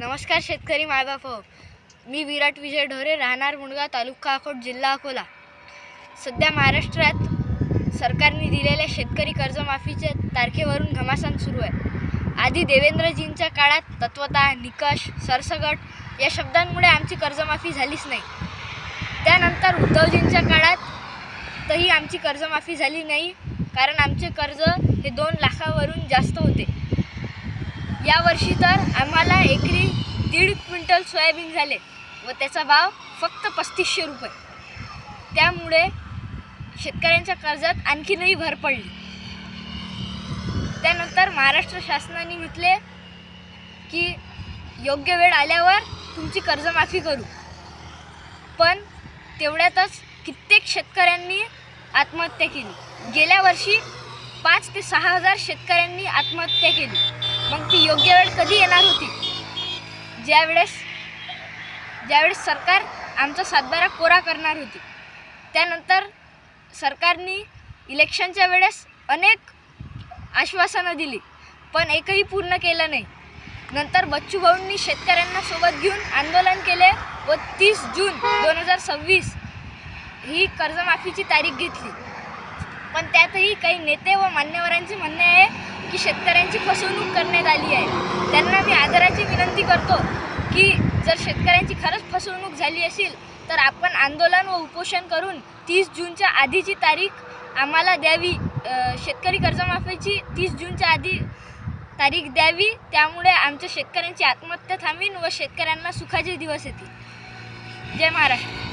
नमस्कार शेतकरी मायबाप हो. मी विराट विजय ढोरे राहणार मुणगा तालुका अकोट जिल्हा अकोला. सध्या महाराष्ट्रात सरकारने दिलेल्या शेतकरी कर्जमाफीच्या तारखेवरून घमासान सुरू आहे. आधी देवेंद्रजींच्या काळात तत्वता निकष सरसगट या शब्दांमुळे आमची कर्जमाफी झालीच नाही. त्यानंतर उद्धवजींच्या काळात तही आमची कर्जमाफी झाली नाही कारण आमचे कर्ज हे दोन लाखावरून जास्त होते. यावर्षी तर आम्हाला एकरी दीड क्विंटल सोयाबीन झाले व त्याचा भाव फक्त पस्तीसशे रुपये. त्यामुळे शेतकऱ्यांच्या कर्जात आणखीनही भर पडली. त्यानंतर महाराष्ट्र शासनाने म्हटले की योग्य वेळ आल्यावर तुमची कर्जमाफी करू. पण तेवढ्यातच कित्येक शेतकऱ्यांनी आत्महत्या केली. गेल्या वर्षी पाच ते सहा हजार शेतकऱ्यांनी आत्महत्या केली. मग ती योग्य वेळ कधी येणार होती? ज्यावेळेस ज्यावेळेस सरकार आमचा सातबारा कोरा करणार होती त्यानंतर सरकारने इलेक्शनच्या वेळेस अनेक आश्वासनं दिली पण एकही पूर्ण केलं नाही. नंतर बच्चू भाऊंनी शेतकऱ्यांना सोबत घेऊन आंदोलन केले व तीस जून दोन हजार सव्वीस ही कर्जमाफीची तारीख घेतली. पण त्यातही काही नेते व मान्यवरांचे म्हणणे आहे की शेतकऱ्यांची फसवणूक करण्यात आली आहे. त्यांना मी आदराची विनंती करतो की जर शेतकऱ्यांची खरंच फसवणूक झाली असेल तर आपण आंदोलन व उपोषण करून तीस जूनच्या आधीची तारीख आम्हाला द्यावी. शेतकरी कर्जमाफीची तीस जूनच्या आधी तारीख द्यावी. त्यामुळे आमच्या शेतकऱ्यांची आत्महत्या थांबीन व शेतकऱ्यांना सुखाचे दिवस येतील. जय महाराष्ट्र.